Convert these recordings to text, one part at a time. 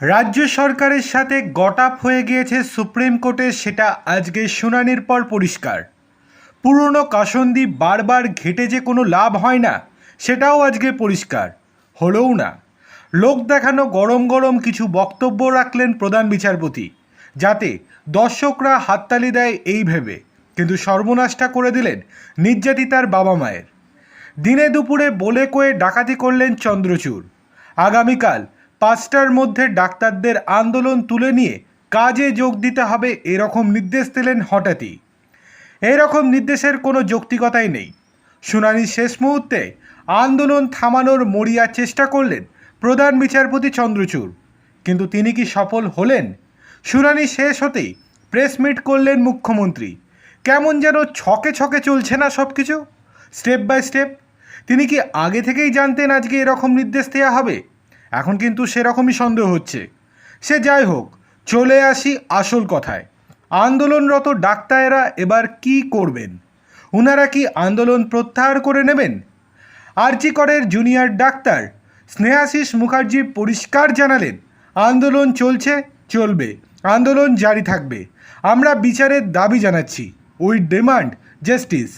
রাজ্য সরকারের সাথে গটাপ হয়ে গিয়েছে সুপ্রিম কোর্টে সেটা আজকে শুনানির পর পরিষ্কার। পুরনো কাসন্দি বারবার ঘেটে যে কোনো লাভ হয় না, সেটাও আজকে পরিষ্কার। হলোও না। লোক দেখানো গরম গরম কিছু বক্তব্য রাখলেন প্রধান বিচারপতি, যাতে দর্শকরা হাততালি দেয় এই ভেবে। কিন্তু সর্বনাশটা করে দিলেন নির্যাতিতার বাবা মায়ের। দিনে দুপুরে বলে কয়ে ডাকাতি করলেন চন্দ্রচূড়। আগামীকাল পাঁচটার মধ্যে ডাক্তারদের আন্দোলন তুলে নিয়ে কাজে যোগ দিতে হবে এরকম নির্দেশ দিলেন হঠাৎই। এরকম নির্দেশের কোনো যৌক্তিকতাই নেই। শুনানির শেষ মুহূর্তে আন্দোলন থামানোর মরিয়া চেষ্টা করলেন প্রধান বিচারপতি চন্দ্রচূড়। কিন্তু তিনি কি সফল হলেন? শুনানি শেষ হতেই প্রেস মিট করলেন মুখ্যমন্ত্রী। কেমন যেন ছকে ছকে চলছে না সব কিছু স্টেপ বাই স্টেপ। তিনি কি আগে থেকেই জানতেন আজকে এরকম নির্দেশ দেওয়া হবে? এখন কিন্তু সেরকমই সন্দেহ হচ্ছে। সে যাই হোক, চলে আসি আসল কথায়। আন্দোলনরত ডাক্তারেরা এবার কি করবেন? ওনারা কি আন্দোলন প্রত্যাহার করে নেবেন? আরজিকরের জুনিয়র ডাক্তার স্নেহাশিস মুখার্জি পরিষ্কার জানালেন, আন্দোলন চলছে, চলবে, আন্দোলন জারি থাকবে। আমরা বিচারের দাবি জানাচ্ছি, উই ডিমান্ড জাস্টিস।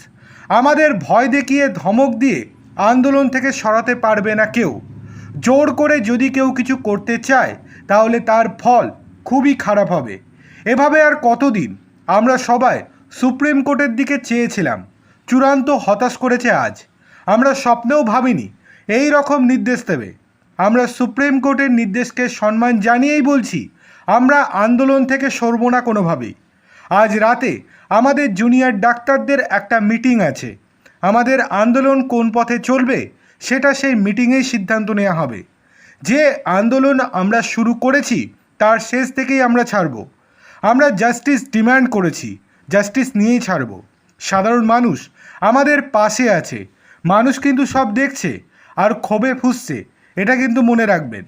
আমাদের ভয় দেখিয়ে ধমক দিয়ে আন্দোলন থেকে সরাতে পারবে না কেউ। জোর করে যদি কেউ কিছু করতে চায়, তাহলে তার ফল খুবই খারাপ হবে। এভাবে আর কতদিন? আমরা সবাই সুপ্রিম কোর্টের দিকে চেয়েছিলাম। চূড়ান্ত হতাশ করেছে আজ। আমরা স্বপ্নেও ভাবিনি, এই রকম নির্দেশ দেবে। আমরা সুপ্রিম কোর্টের নির্দেশকে সম্মান জানিয়েই বলছি, আমরা আন্দোলন থেকে সরব না কোনোভাবেই। আজ রাতে আমাদের জুনিয়র ডাক্তারদের একটা মিটিং আছে। আমাদের আন্দোলন কোন পথে চলবে সেটা সেই মিটিংয়েই সিদ্ধান্ত নেওয়া হবে। যে আন্দোলন আমরা শুরু করেছি, তার শেষ থেকেই আমরা ছাড়ব। আমরা জাস্টিস ডিম্যান্ড করেছি, জাস্টিস নিয়েই ছাড়ব। সাধারণ মানুষ আমাদের পাশে আছে। মানুষ কিন্তু সব দেখছে আর ক্ষোভে ফুসছে, এটা কিন্তু মনে রাখবেন।